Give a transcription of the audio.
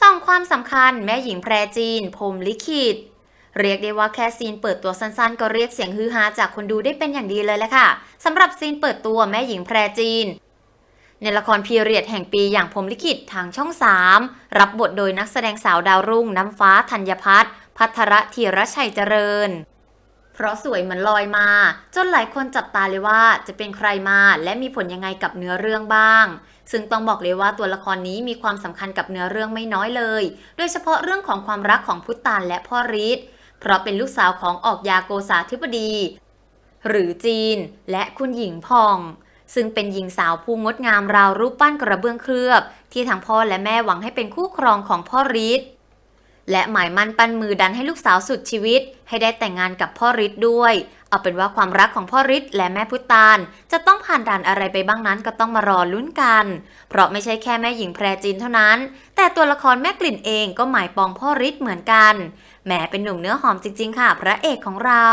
ส่องความสำคัญแม่หญิงแพรจีนพรมลิขิต เรียกได้ว่าแค่ซีนเปิดตัวสั้นๆ ก็เรียกเสียงฮือฮาจากคนดูได้เป็นอย่างดีเลยแหละค่ะสำหรับซีนเปิดตัวแม่หญิงแพรจีน ในละครพีเรียดแห่งปีอย่างพรมลิขิตทางช่อง 3 รับบทโดยนักแสดงสาวดาวรุ่งน้ำฟ้าธัญพัฒน์พัทรธีรชัยเจริญ เพราะสวยเหมือนลอยมา จนหลายคนจับตาเลยว่าจะเป็นใครมาและมีผลยังไงกับเนื้อเรื่องบ้าง ซึ่งต้องบอกเลยว่าตัวละครนี้มีความสำคัญกับเนื้อเรื่องไม่น้อยเลย โดยเฉพาะเรื่องของความรักของพุตตานและพ่อฤทธิ์เพราะเป็นลูกสาวของออกยาโกษาธิบดี หรือจีน และคุณหญิงพองซึ่งเป็นหญิงสาวผู้งดงามราวรูปปั้นกระเบื้องเคลือบ ที่ทั้งพ่อและแม่หวังให้เป็นคู่ครองของพ่อฤทธิ์ และหมายมั่นปั้นมือดันให้ลูกสาวสุดชีวิต ให้ได้แต่งงานกับพ่อฤทธิ์ด้วย เอาเป็นว่าความรักของพ่อฤทธิ์และแม่พุตาน จะต้องผ่านด่านอะไรไปบ้างนั้นก็ต้องมารอลุ้นกัน เพราะไม่ใช่แค่แม่หญิงแพรจีนเท่านั้น แต่ตัวละครแม่กลิ่นเองก็หมายปองพ่อฤทธิ์เหมือนกันแหมเป็นหนุ่มเนื้อหอมจริงๆค่ะ พระเอกของเรา